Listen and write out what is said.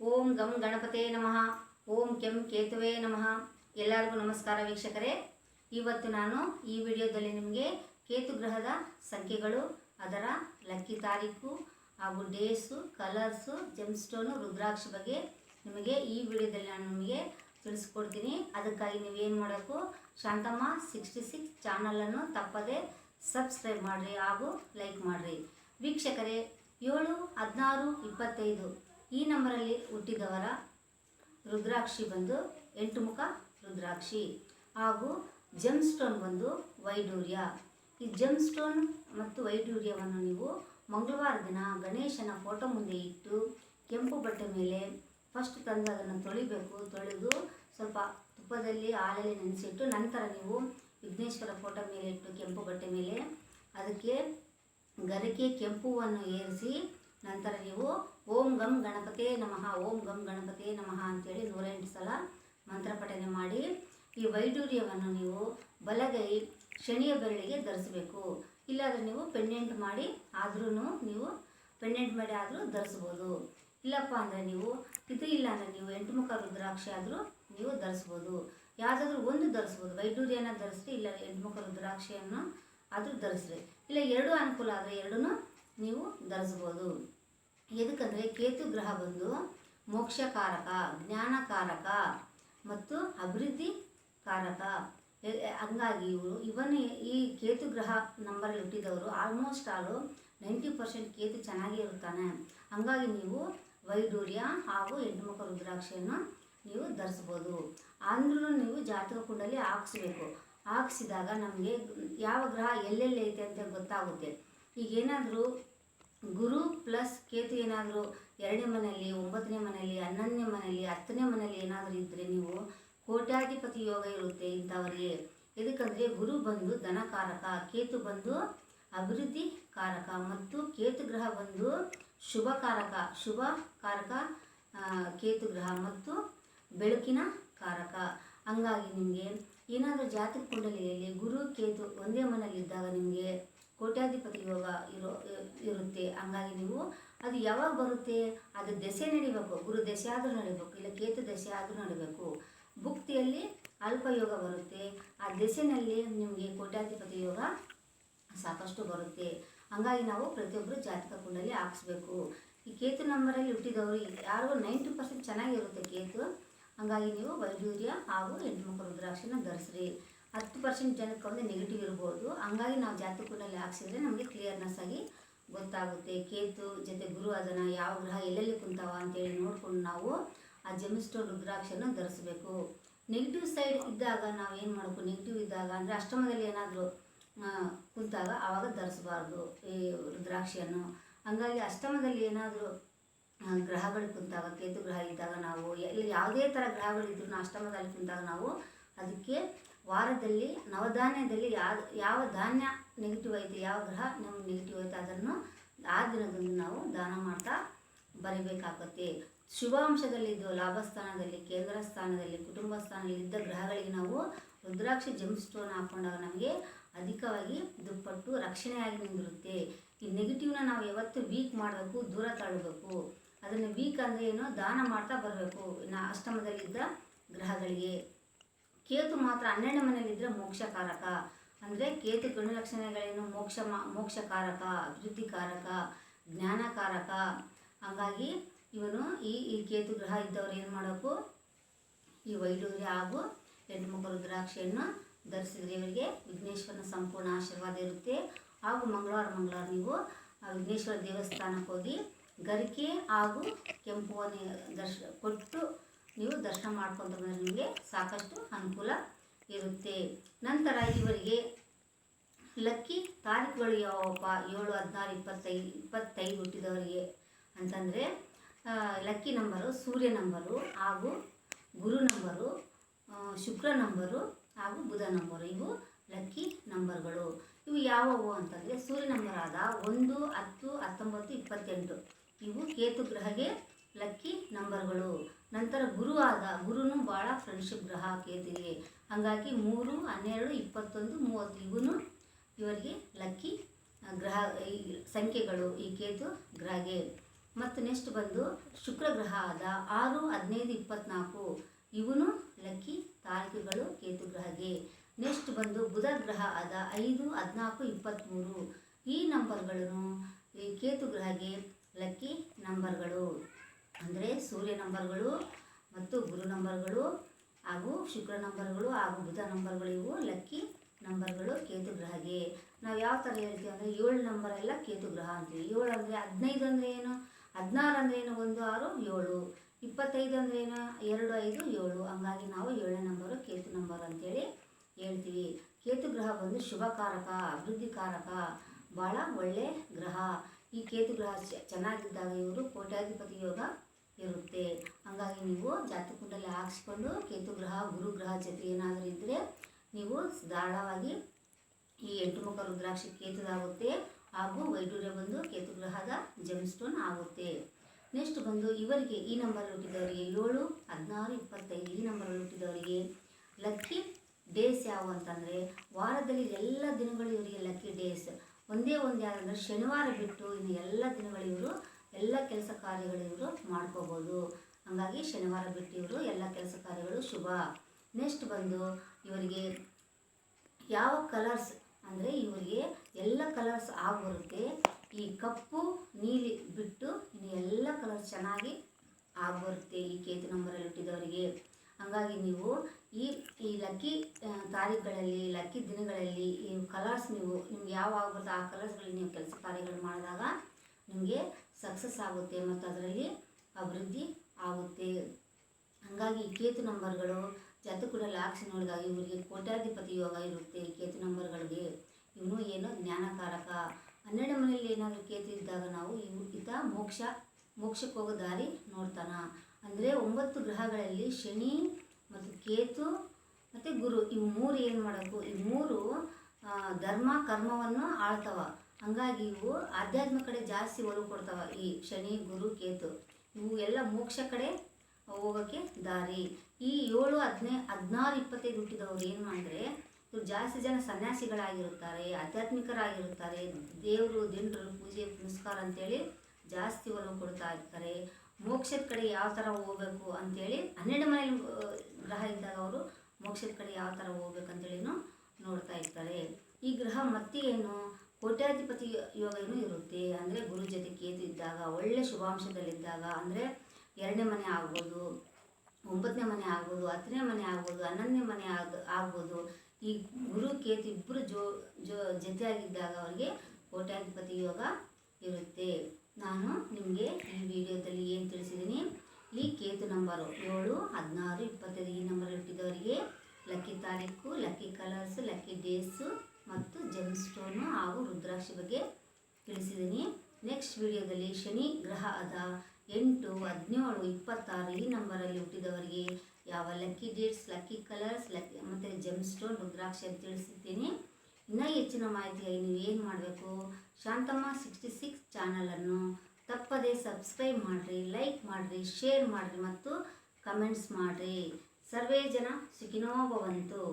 ಓಂ ಗಂ ಗಣಪತೇ ನಮಃ. ಓಂ ಕೆಂ ಕೇತುವೆ ನಮಃ. ಎಲ್ಲರಿಗೂ ನಮಸ್ಕಾರ ವೀಕ್ಷಕರೇ. ಇವತ್ತು ನಾನು ಈ ವಿಡಿಯೋದಲ್ಲಿ ನಿಮಗೆ ಕೇತು ಗ್ರಹದ ಸಂಖ್ಯೆಗಳು, ಅದರ ಲಕ್ಕಿ ತಾರೀಕು ಹಾಗೂ ಡೇಸು ಕಲರ್ಸು ಜೆಮ್ಸ್ಟೋನು ರುದ್ರಾಕ್ಷಿ ಬಗ್ಗೆ ನಿಮಗೆ ಈ ವಿಡಿಯೋದಲ್ಲಿ ನಾನು ನಿಮಗೆ ತಿಳಿಸ್ಕೊಡ್ತೀನಿ. ಅದಕ್ಕಾಗಿ ನೀವೇನು ಮಾಡಬೇಕು? ಶಾಂತಮ್ಮ ಸಿಕ್ಸ್ಟಿ ಸಿಕ್ಸ್ ಚಾನಲನ್ನು ತಪ್ಪದೆ ಸಬ್ಸ್ಕ್ರೈಬ್ ಮಾಡಿರಿ ಹಾಗೂ ಲೈಕ್ ಮಾಡಿರಿ. ವೀಕ್ಷಕರೇ, ಏಳು ಹದಿನಾರು ಇಪ್ಪತ್ತೈದು. ಈ ನಂಬರಲ್ಲಿ ಹುಟ್ಟಿದವರ ರುದ್ರಾಕ್ಷಿ ಬಂದು ಎಂಟು ಮುಖ ರುದ್ರಾಕ್ಷಿ. ಹಾಗೂ ಜಮ್ ಸ್ಟೋನ್ ಬಂದು ವೈಡೂರ್ಯ. ಈ ಜಮ್ ಸ್ಟೋನ್ ಮತ್ತು ವೈಡೂರ್ಯವನ್ನು ನೀವು ಮಂಗಳವಾರ ದಿನ ಗಣೇಶನ ಫೋಟೋ ಮುಂದೆ ಇಟ್ಟು ಕೆಂಪು ಬಟ್ಟೆ ಮೇಲೆ ಫಸ್ಟ್ ತಂದು ಅದನ್ನು ತೊಳಿಬೇಕು. ತೊಳೆದು ಸ್ವಲ್ಪ ತುಪ್ಪದಲ್ಲಿ ಹಾಲಲ್ಲಿ ನೆನೆಸಿಟ್ಟು ನಂತರ ನೀವು ವಿಘ್ನೇಶ್ವರ ಫೋಟೋ ಮೇಲೆ ಇಟ್ಟು ಕೆಂಪು ಬಟ್ಟೆ ಮೇಲೆ ಅದಕ್ಕೆ ಗರಿಕೆ ಕೆಂಪುವನ್ನು ಏರಿಸಿ ನಂತರ ನೀವು ಓಂ ಗಂ ಗಣಪತಿಯೇ ನಮಃ, ಓಂ ಗಂ ಗಣಪತಿಯೇ ನಮಃ ಅಂತೇಳಿ ನೂರೆಂಟು ಸಲ ಮಂತ್ರ ಪಠನೆ ಮಾಡಿ ಈ ವೈಡೂರ್ಯವನ್ನು ನೀವು ಬಲಗೈ ಶನಿಯ ಬೆರಳಿಗೆ ಧರಿಸಬೇಕು. ಇಲ್ಲಾದರೆ ನೀವು ಪೆಂಡೆಂಟ್ ಮಾಡಿ ಆದ್ರೂ ನೀವು ಪೆಂಡೆಂಟ್ ಮಾಡಿ ಆದರೂ ಧರಿಸ್ಬೋದು ಇಲ್ಲಪ್ಪ ಅಂದರೆ ನೀವು ಇದು ಇಲ್ಲ ಅಂದರೆ ನೀವು ಎಂಟು ಮುಖ ರುದ್ರಾಕ್ಷಿ ಆದರೂ ನೀವು ಧರಿಸ್ಬೋದು ಯಾವುದಾದ್ರೂ ಒಂದು ಧರಿಸ್ಬೋದು ವೈಡೂರ್ಯನ ಧರಿಸ್ರಿ ಇಲ್ಲ ಎಂಟು ಮುಖ ರುದ್ರಾಕ್ಷಿಯನ್ನು ಆದರೂ ಧರಿಸ್ರಿ. ಇಲ್ಲ ಎರಡೂ ಅನುಕೂಲ ಆದರೆ ಎರಡೂ ನೀವು ಧರಿಸ್ಬೋದು ಎದಕ್ಕಂದರೆ ಕೇತು ಗ್ರಹ ಬಂದು ಮೋಕ್ಷಕಾರಕ, ಜ್ಞಾನಕಾರಕ ಮತ್ತು ಅಭಿವೃದ್ಧಿ ಕಾರಕ. ಹಂಗಾಗಿ ಇವರು, ಇವನ್ ಈ ಕೇತು ಗ್ರಹ ನಂಬರಲ್ಲಿ ಹುಟ್ಟಿದವರು almost all ninety percent Ketu ಚೆನ್ನಾಗೇ ಇರ್ತಾನೆ ಹಂಗಾಗಿ ನೀವು ವೈಡೂರ್ಯ ಹಾಗೂ ಹೆಣ್ಣುಮುಖ ರುದ್ರಾಕ್ಷಿಯನ್ನು ನೀವು ಧರಿಸ್ಬೋದು. ಅಂದ್ರೂ ನೀವು ಜಾತಕ ಕುಂಡಲಿ ಹಾಕ್ಸ್ಬೇಕು. ಹಾಕ್ಸಿದಾಗ ನಮಗೆ ಯಾವ ಗ್ರಹ ಎಲ್ಲೆಲ್ಲಿ ಐತೆ ಅಂತ ಗೊತ್ತಾಗುತ್ತೆ. ಈಗ ಏನಾದರೂ ಗುರು ಪ್ಲಸ್ ಕೇತು ಏನಾದರೂ ಎರಡನೇ ಮನೆಯಲ್ಲಿ, ಒಂಬತ್ತನೇ ಮನೆಯಲ್ಲಿ, ಹನ್ನೊಂದನೇ ಮನೆಯಲ್ಲಿ, ಹತ್ತನೇ ಮನೆಯಲ್ಲಿ ಏನಾದರೂ ಇದ್ದರೆ ನೀವು ಕೋಟ್ಯಾಧಿಪತಿ ಯೋಗ ಇರುತ್ತೆ ಇಂಥವರಿಗೆ. ಎದಕ್ಕಂದರೆ ಗುರು ಬಂದು ಧನಕಾರಕ ಕೇತು ಬಂದು ಅಭಿವೃದ್ಧಿ ಕಾರಕ ಮತ್ತು ಕೇತು ಗ್ರಹ ಬಂದು ಶುಭ ಕಾರಕ ಶುಭ ಕಾರಕ ಕೇತು ಗ್ರಹ ಮತ್ತು ಬೆಳಕಿನ ಕಾರಕ. ಹಂಗಾಗಿ ನಿಮಗೆ ಏನಾದರೂ ಜಾತಕ ಕುಂಡಲಿಯಲ್ಲಿ ಗುರು, ಕೇತು ಒಂದೇ ಮನೆಯಲ್ಲಿದ್ದಾಗ ನಿಮಗೆ ಕೋಟ್ಯಾಧಿಪತಿ ಯೋಗ ಇರೋ, ಇರುತ್ತೆ. ಹಂಗಾಗಿ ನೀವು ಅದು ಯಾವಾಗ ಬರುತ್ತೆ? ಅದು ದೆಸೆ ನಡಿಬೇಕು. ಗುರು ದೆಸೆ ಆದರೂ ನಡಿಬೇಕು. ಇಲ್ಲ ಕೇತು ದೆಸೆ ಆದರೂ ನಡಿಬೇಕು. ಭುಕ್ತಿಯಲ್ಲಿ ಅಲ್ಪ ಯೋಗ ಬರುತ್ತೆ. ಆ ದೆಸೆನಲ್ಲಿ ನಿಮಗೆ ಕೋಟ್ಯಾಧಿಪತಿ ಯೋಗ ಸಾಕಷ್ಟು ಬರುತ್ತೆ. ಹಂಗಾಗಿ ನಾವು ಪ್ರತಿಯೊಬ್ಬರು ಜಾತಕ ಕುಂಡಲಿ ಹಾಕ್ಸ್ಬೇಕು. ಈ ಕೇತು ನಂಬರಲ್ಲಿ ಹುಟ್ಟಿದವರು ಯಾರಿಗೂ ನೈಂಟಿ ಪರ್ಸೆಂಟ್ ಚೆನ್ನಾಗಿರುತ್ತೆ ಕೇತು. ಹಂಗಾಗಿ ನೀವು ವೈಡೂರ್ಯ ಹಾಗೂ ಹೆಣ್ಮಕ್ಳು ರುದ್ರಾಕ್ಷಿನ ಧರಿಸ್ರಿ. ಹತ್ತು ಪರ್ಸೆಂಟ್ ಜನಕ್ಕೆ ಒಂದು ನೆಗೆಟಿವ್ ಇರ್ಬೋದು. ಹಂಗಾಗಿ ನಾವು ಜಾತಕ ಕುಂಡಲಿ ಹಾಕ್ಸಿದ್ರೆ ನಮಗೆ ಕ್ಲಿಯರ್ನೆಸ್ ಆಗಿ ಗೊತ್ತಾಗುತ್ತೆ. ಕೇತು ಜೊತೆ ಗುರು ಅದನ್ನ ಯಾವ ಗ್ರಹ ಎಲ್ಲೆಲ್ಲಿ ಕುಂತಾವ ಅಂತೇಳಿ ನೋಡಿಕೊಂಡು ನಾವು ಆ ಜೆಮಿಸ್ಟೋನ್ ರುದ್ರಾಕ್ಷನ ಧರಿಸ್ಬೇಕು. ನೆಗೆಟಿವ್ ಸೈಡ್ ಇದ್ದಾಗ ನಾವು ಏನು ಮಾಡಬೇಕು? ನೆಗೆಟಿವ್ ಇದ್ದಾಗ ಅಂದರೆ ಅಷ್ಟಮದಲ್ಲಿ ಏನಾದರೂ ಕುಂತಾಗ ಆವಾಗ ಧರಿಸಬಾರ್ದು ಈ ರುದ್ರಾಕ್ಷಿಯನ್ನು. ಹಂಗಾಗಿ ಅಷ್ಟಮದಲ್ಲಿ ಏನಾದರೂ ಗ್ರಹಗಳು ಕುಂತಾಗ ಕೇತು ಗ್ರಹ ಇದ್ದಾಗ ನಾವು ಎಲ್ಲಿ ಯಾವುದೇ ಥರ ಗ್ರಹಗಳಿದ್ರು ಅಷ್ಟಮದಲ್ಲಿ ಕುಂತಾಗ ನಾವು ಅದಕ್ಕೆ ವಾರದಲ್ಲಿ, ನವಧಾನ್ಯದಲ್ಲಿ ಯಾವ ಯಾವ ಧಾನ್ಯ ನೆಗೆಟಿವ್ ಐತೆ, ಯಾವ ಗ್ರಹ ನಮ್ಗೆ ನೆಗೆಟಿವ್ ಐತೆ ಅದನ್ನು ಆ ದಿನದಂದು ನಾವು ದಾನ ಮಾಡ್ತಾ ಬರಿಬೇಕಾಗುತ್ತೆ. ಶುಭಾಂಶದಲ್ಲಿದ್ದು ಲಾಭಸ್ಥಾನದಲ್ಲಿ, ಕೇಂದ್ರ ಸ್ಥಾನದಲ್ಲಿ, ಕುಟುಂಬ ಸ್ಥಾನದಲ್ಲಿ ಇದ್ದ ಗ್ರಹಗಳಿಗೆ ನಾವು ರುದ್ರಾಕ್ಷಿ ಜೆಮ್ ಸ್ಟೋನ್ ಹಾಕೊಂಡಾಗ ನಮಗೆ ಅಧಿಕವಾಗಿ ದುಪ್ಪಟ್ಟು ರಕ್ಷಣೆಯಾಗಿ ನಿಂದಿರುತ್ತೆ. ಈ ನೆಗೆಟಿವ್ನ ನಾವು ಯಾವತ್ತು ವೀಕ್ ಮಾಡಬೇಕು, ದೂರ ತಳ್ಳಬೇಕು ಅದನ್ನು ವೀಕ್ ಅಂದರೆ ಏನು? ದಾನ ಮಾಡ್ತಾ ಬರಬೇಕು. ಇನ್ನು ಅಷ್ಟಮದಲ್ಲಿದ್ದ ಗ್ರಹಗಳಿಗೆ. ಕೇತು ಮಾತ್ರ ಹನ್ನೆರಡು ಮನೆಯಲ್ಲಿದ್ದರೆ ಮೋಕ್ಷಕಾರಕ. ಅಂದರೆ ಕೇತು ಗುಣಲಕ್ಷಣಗಳೇನು ಮೋಕ್ಷ ಮಾ, ಮೋಕ್ಷಕಾರಕ, ಅಭಿವೃದ್ಧಿಕಾರಕ, ಜ್ಞಾನಕಾರಕ. ಹಾಗಾಗಿ ಇವನು ಈ ಈ ಕೇತು ಗ್ರಹ ಇದ್ದವ್ರು ಏನು ಮಾಡಬೇಕು ಈ ವೈಡೂರ್ಯ ಹಾಗೂ ಹೆಣ್ಣುಮಕ್ಕಳು ರುದ್ರಾಕ್ಷಿಯನ್ನು ಧರಿಸಿದರೆ ಇವರಿಗೆ ವಿಘ್ನೇಶ್ವರನ ಸಂಪೂರ್ಣ ಆಶೀರ್ವಾದ ಇರುತ್ತೆ. ಹಾಗೂ ಮಂಗಳವಾರ ಮಂಗಳವಾರ ನೀವು ವಿಘ್ನೇಶ್ವರ ದೇವಸ್ಥಾನಕ್ಕೆ ಹೋಗಿ ಗರಿಕೆ ಹಾಗೂ ಕೆಂಪುವನ್ನು ದರ್ಶ, ಕೊಟ್ಟು ನೀವು ದರ್ಶನ ಮಾಡ್ಕೊಂಡ್ರೆ ನಿಮಗೆ ಸಾಕಷ್ಟು ಅನುಕೂಲ ಇರುತ್ತೆ. ನಂತರ ಇವರಿಗೆ ಲಕ್ಕಿ ತಾರೀಕುಗಳು ಯಾವಪ್ಪ? ಏಳು, ಹದಿನಾರು ಇಪ್ಪತ್ತೈದು ಇಪ್ಪತ್ತೈದು ಹುಟ್ಟಿದವರಿಗೆ ಅಂತಂದರೆ ಲಕ್ಕಿ ನಂಬರು, ಸೂರ್ಯ ನಂಬರು ಹಾಗೂ ಗುರು ನಂಬರು ಶುಕ್ರ ನಂಬರು ಹಾಗೂ ಬುಧ ನಂಬರು. ಇವು ಲಕ್ಕಿ ನಂಬರ್ಗಳು. ಇವು ಯಾವುವು ಅಂತಂದರೆ, ಸೂರ್ಯ ನಂಬರ್ ಆದ ಒಂದು, ಹತ್ತು, ಹತ್ತೊಂಬತ್ತು, ಇಪ್ಪತ್ತೆಂಟು. ಇವು ಕೇತು ಗ್ರಹಗೆ ಲಕ್ಕಿ ನಂಬರ್ಗಳು. ನಂತರ ಗುರು ಆದ ಗುರುನು ಭಾಳ ಫ್ರೆಂಡ್ಶಿಪ್ ಗ್ರಹ ಕೇತಿಗೆ ಹಾಗಾಗಿ ಮೂರು, ಹನ್ನೆರಡು, ಇಪ್ಪತ್ತೊಂದು, ಮೂವತ್ತು ಇವನು ಇವರಿಗೆ ಲಕ್ಕಿ ಗ್ರಹ, ಈ, ಸಂಖ್ಯೆಗಳು ಈ ಕೇತು ಗ್ರಹಗೆ. ಮತ್ತು ನೆಕ್ಸ್ಟ್ ಬಂದು ಶುಕ್ರ ಗ್ರಹ ಆದ, ಆರು, ಹದಿನೈದು, ಇಪ್ಪತ್ನಾಲ್ಕು ಇವನು ಲಕ್ಕಿ ತಾರೀಕುಗಳು ಕೇತು ಗ್ರಹಗೆ. ನೆಕ್ಸ್ಟ್ ಬಂದು ಬುಧ ಗ್ರಹ ಆದ, ಐದು, ಹದಿನಾಲ್ಕು ಇಪ್ಪತ್ತ್ಮೂರು ಈ ನಂಬರ್ಗಳನ್ನು ಈ ಕೇತು ಗ್ರಹಗೆ ಲಕ್ಕಿ ನಂಬರ್ಗಳು. ಅಂದರೆ ಸೂರ್ಯ ನಂಬರ್ಗಳು ಮತ್ತು ಗುರು ನಂಬರ್ಗಳು ಹಾಗೂ ಶುಕ್ರ ನಂಬರ್ಗಳು ಹಾಗೂ ಬುಧ ನಂಬರ್ಗಳು ಇವು ಲಕ್ಕಿ ನಂಬರ್ಗಳು ಕೇತು ಗ್ರಹಗೆ. ನಾವು ಯಾವ ಥರ ಹೇಳ್ತೀವಿ ಅಂದರೆ ಏಳು ನಂಬರ್ ಎಲ್ಲ ಕೇತು ಗ್ರಹ ಅಂತೀವಿ. ಏಳು ಅಂದರೆ ಹದಿನೈದು ಅಂದರೆ ಏನು? ಹದಿನಾರು ಅಂದರೆ ಏನು? ಒಂದು, ಆರು, ಏಳು. ಇಪ್ಪತ್ತೈದು ಅಂದರೆ ಏನು? ಎರಡು, ಐದು, ಏಳು. ಹಂಗಾಗಿ ನಾವು ಏಳನೇ ನಂಬರು ಕೇತು ನಂಬರ್ ಅಂತೇಳಿ ಹೇಳ್ತೀವಿ. ಕೇತು ಗ್ರಹ ಬಂದು ಶುಭಕಾರಕ, ಅಭಿವೃದ್ಧಿಕಾರಕ ಭಾಳ ಒಳ್ಳೆ ಗ್ರಹ. ಈ ಕೇತು ಗ್ರಹ ಚೆನ್ನಾಗಿದ್ದಾಗ ಇವರು ಕೋಟ್ಯಾಧಿಪತಿ ಯೋಗ ಇರುತ್ತೆ. ಹಾಗಾಗಿ ನೀವು ಜಾತಕುಂಡಲ್ಲಿ ಹಾಕ್ಸ್ಕೊಂಡು ಕೇತು ಗ್ರಹ, ಗುರು ಗ್ರಹ ಜೊತೆ ಏನಾದರೂ ಇದ್ದರೆ ನೀವು ಧಾರಾಳವಾಗಿ ಈ ಎಂಟು ಮುಖ ರುದ್ರಾಕ್ಷಿ ಕೇತುದಾಗುತ್ತೆ ಹಾಗೂ ವೈಡೂರ್ಯ ಬಂದು ಕೇತು ಗ್ರಹದ ಜೆಮ್ ಸ್ಟೋನ್ ಆಗುತ್ತೆ. ನೆಕ್ಸ್ಟ್ ಬಂದು ಇವರಿಗೆ ಈ ನಂಬರ್ ಹುಟ್ಟಿದವರಿಗೆ ಏಳು, ಹದಿನಾರು, ಇಪ್ಪತ್ತೈದು ಈ ನಂಬರ್ ಹುಟ್ಟಿದವರಿಗೆ ಲಕ್ಕಿ ಡೇಸ್ ಯಾವುವು ಅಂತಂದರೆ ವಾರದಲ್ಲಿ ಎಲ್ಲ ದಿನಗಳು ಇವರಿಗೆ ಲಕ್ಕಿ ಡೇಸ್. ಒಂದೇ ಒಂದು ಯಾವುದಂದ್ರೆ ಶನಿವಾರ ಬಿಟ್ಟು ಇನ್ನು ಎಲ್ಲ ದಿನಗಳು ಇವರು ಎಲ್ಲ ಕೆಲಸ ಕಾರ್ಯಗಳು ಇವರು ಮಾಡ್ಕೋಬೋದು. ಹಾಗಾಗಿ ಶನಿವಾರ ಬಿಟ್ಟು ಇವರು ಎಲ್ಲ ಕೆಲಸ ಕಾರ್ಯಗಳು ಶುಭ. ನೆಕ್ಸ್ಟ್ ಬಂದು ಇವರಿಗೆ ಯಾವ ಕಲರ್ಸ್ ಅಂದರೆ ಇವರಿಗೆ ಎಲ್ಲ ಕಲರ್ಸ್ ಆಗಿ ಬರುತ್ತೆ ಈ ಕಪ್ಪು, ನೀಲಿ ಬಿಟ್ಟು ಇನ್ನು ಎಲ್ಲ ಕಲರ್ಸ್ ಚೆನ್ನಾಗಿ ಆಗಿ ಬರುತ್ತೆ ಈ ಕೇತು ನಂಬರಲ್ಲಿ ಹುಟ್ಟಿದವರಿಗೆ. ಹಾಗಾಗಿ ನೀವು ಈ ಈ ಲಕ್ಕಿ ತಾರೀಖುಗಳಲ್ಲಿ ಲಕ್ಕಿ ದಿನಗಳಲ್ಲಿ ಈ ಕಲರ್ಸ್ ನೀವು, ನಿಮ್ಗೆ ಯಾವ ಆಗ್ಬರುತ್ತೆ ಆ ಕಲರ್ಸ್ಗಳಲ್ಲಿ ನೀವು ಕೆಲಸ ಕಾರ್ಯಗಳು ಮಾಡಿದಾಗ ನಿಮಗೆ ಸಕ್ಸಸ್ ಆಗುತ್ತೆ ಮತ್ತು ಅದರಲ್ಲಿ ಅಭಿವೃದ್ಧಿ ಆಗುತ್ತೆ. ಹಾಗಾಗಿ ಈ ಕೇತು ನಂಬರ್ಗಳು ಕೂಡ ಲಾಕ್ಷಿ ನೋಡಿದಾಗ ಇವರಿಗೆ ಕೋಟ್ಯಾಧಿಪತಿ ಯೋಗ ಇರುತ್ತೆ ಕೇತು ನಂಬರ್ಗಳಿಗೆ. ಇವನು ಏನು ಜ್ಞಾನಕಾರಕ. ಹನ್ನೆರಡು ಮನೆಯಲ್ಲಿ ಏನಾದರೂ ಕೇತು ಇದ್ದಾಗ ನಾವು ಇವು ಈತ ಮೋಕ್ಷ, ಮೋಕ್ಷಕ್ಕೆ ಹೋಗೋ ದಾರಿ ನೋಡ್ತಾನ. ಅಂದರೆ ಒಂಬತ್ತು ಗ್ರಹಗಳಲ್ಲಿ ಶನಿ ಮತ್ತು ಕೇತು ಮತ್ತು ಗುರು. ಇವು ಮೂರು ಏನು ಮಾಡಬೇಕು ಈ ಮೂರು ಧರ್ಮ, ಕರ್ಮವನ್ನು ಆಳ್ತವ. ಹಂಗಾಗಿ ಇವು ಆಧ್ಯಾತ್ಮ ಕಡೆ ಜಾಸ್ತಿ ಒಲವು ಕೊಡ್ತಾವ ಈ ಶನಿ, ಗುರು, ಕೇತು. ಇವು ಎಲ್ಲ ಮೋಕ್ಷ ಕಡೆ ಹೋಗೋಕ್ಕೆ ದಾರಿ. ಈ ಏಳು, ಹದಿನೈ, ಹದಿನಾರು, ಇಪ್ಪತ್ತೈದು ಹುಟ್ಟಿದವರು ಏನು ಮಾಡಿದ್ರೆ, ಇವ್ರು ಜಾಸ್ತಿ ಜನ ಸನ್ಯಾಸಿಗಳಾಗಿರುತ್ತಾರೆ, ಆಧ್ಯಾತ್ಮಿಕರಾಗಿರುತ್ತಾರೆ, ದೇವರು ಜನರು ಪೂಜೆ, ಪುನಸ್ಕಾರ ಅಂತೇಳಿ ಜಾಸ್ತಿ ಒಲವು ಕೊಡ್ತಾ ಇರ್ತಾರೆ. ಮೋಕ್ಷದ ಕಡೆ ಯಾವ ಥರ ಹೋಗ್ಬೇಕು ಅಂತೇಳಿ ಹನ್ನೆರಡು ಮನೆ ಗ್ರಹ ಇದ್ದಾಗ ಅವರು ಮೋಕ್ಷದ ಕಡೆ ಯಾವ ಥರ ಹೋಗ್ಬೇಕಂತೇಳಿನೂ ನೋಡ್ತಾ ಇರ್ತಾರೆ. ಈ ಗ್ರಹ ಮತ್ತೆ ಏನು? ಕೋಟ್ಯಾಧಿಪತಿ ಯೋಗ ಏನೂ ಇರುತ್ತೆ. ಅಂದರೆ ಗುರು ಜೊತೆ ಕೇತು ಇದ್ದಾಗ, ಒಳ್ಳೆ ಶುಭಾಂಶದಲ್ಲಿದ್ದಾಗ ಅಂದರೆ ಎರಡನೇ ಮನೆ ಆಗ್ಬೋದು, ಒಂಬತ್ತನೇ ಮನೆ ಆಗ್ಬೋದು, ಹತ್ತನೇ ಮನೆ ಆಗ್ಬೋದು, ಹನ್ನೊಂದನೇ ಮನೆ ಆಗ, ಆಗ್ಬೋದು. ಈ ಗುರು, ಕೇತು ಇಬ್ಬರು ಜೋ ಜೋ, ಜೊತೆಯಾಗಿದ್ದಾಗ ಅವರಿಗೆ ಕೋಟ್ಯಾಧಿಪತಿ ಯೋಗ ಇರುತ್ತೆ. ನಾನು ನಿಮಗೆ ಈ ವಿಡಿಯೋದಲ್ಲಿ ಏನು ತಿಳಿಸಿದ್ದೀನಿ? ಈ ಕೇತು ನಂಬರು ಏಳು ಹದಿನಾರು ಇಪ್ಪತ್ತೈದು ಈ ನಂಬರ್ ಹುಟ್ಟಿದವರಿಗೆ ಲಕ್ಕಿ ತಾರೀಕು ಲಕ್ಕಿ ಕಲರ್ಸ್ ಲಕ್ಕಿ ಡೇಸು ಮತ್ತು ಜೆಮ್ ಸ್ಟೋನು ಹಾಗೂ ರುದ್ರಾಕ್ಷಿ ಬಗ್ಗೆ ತಿಳಿಸಿದ್ದೀನಿ ನೆಕ್ಸ್ಟ್ ವಿಡಿಯೋದಲ್ಲಿ ಶನಿ ಗ್ರಹ ಆದ ಎಂಟು ಹದಿನೇಳು ಇಪ್ಪತ್ತಾರು ಈ ನಂಬರಲ್ಲಿ ಹುಟ್ಟಿದವರಿಗೆ ಯಾವ lucky dates lucky colours lucky ಮತ್ತು ಜೆಮ್ ಸ್ಟೋನ್ ರುದ್ರಾಕ್ಷಿ ಅಂತ ತಿಳಿಸಿದ್ದೀನಿ. ಇನ್ನೂ ಹೆಚ್ಚಿನ ಮಾಹಿತಿಯಾಗಿ ನೀವು ಏನು ಮಾಡಬೇಕು? ಶಾಂತಮ್ಮ ಸಿಕ್ಸ್ಟಿ ಸಿಕ್ಸ್ ಚಾನಲನ್ನು ತಪ್ಪದೇ ಸಬ್ಸ್ಕ್ರೈಬ್ ಮಾಡಿರಿ ಲೈಕ್ ಮಾಡಿರಿ ಶೇರ್ ಮಾಡಿರಿ ಮತ್ತು ಕಮೆಂಟ್ಸ್ ಮಾಡಿರಿ. ಸರ್ವೇ ಜನ ಸುಖಿನೋ ಭವಂತು